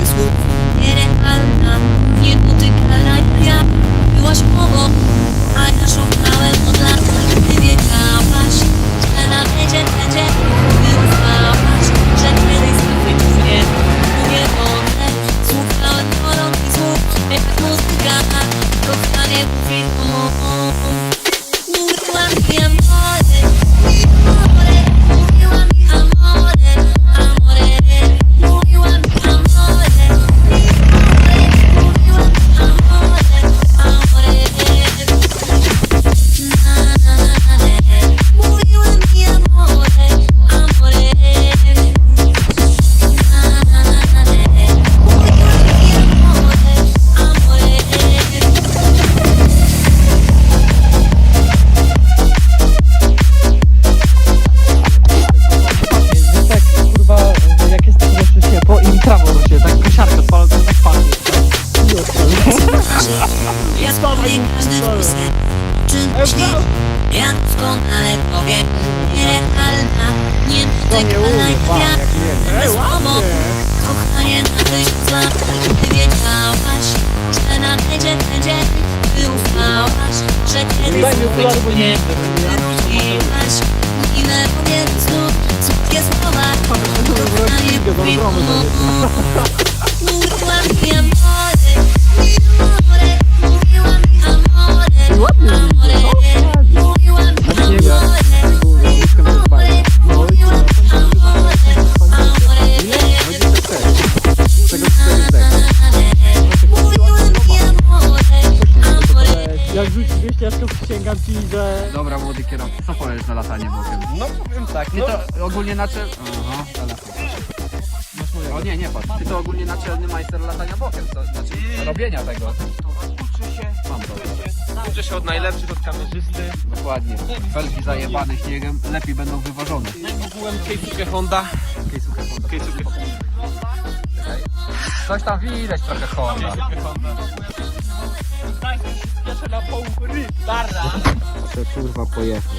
wysłuchuje Anna, nie dotykana ja Byłaś mała Ja spowiem każdy twój sen Czy śni Ja doskonale powiem Nierealna Niedotykalna jak ja Bez pomocy Kochanie na tysiąc lat Ty wiedziałaś Że nadejdzie ten dzień Ty ufałaś Że kiedyś zdobyć mnie Wyróżniłaś Ile powiem znów Słodkie słowa Kochanie mój rzucisz 200 jasków, przysięgam ci, że... Dobra, młody kierowca, co powiesz na latanie bokiem? No powiem tak, Ty no to ogólnie naczel... Aha, telefon. O nie, nie patrz. Ty to ogólnie naczelny majster latania bokiem, co, znaczy robienia tego. uczy się, Mam to. uczy się od najlepszych, od kamerzysty. Dokładnie. Felgi zajebane śniegiem, lepiej będą wyważone. Kupiłem Keizuke Honda. Kejsukę Honda. Keizuke Honda. Coś tam widać trochę Honda. Tak, pierwsze na pół ry, dara. To kurwa pojechał.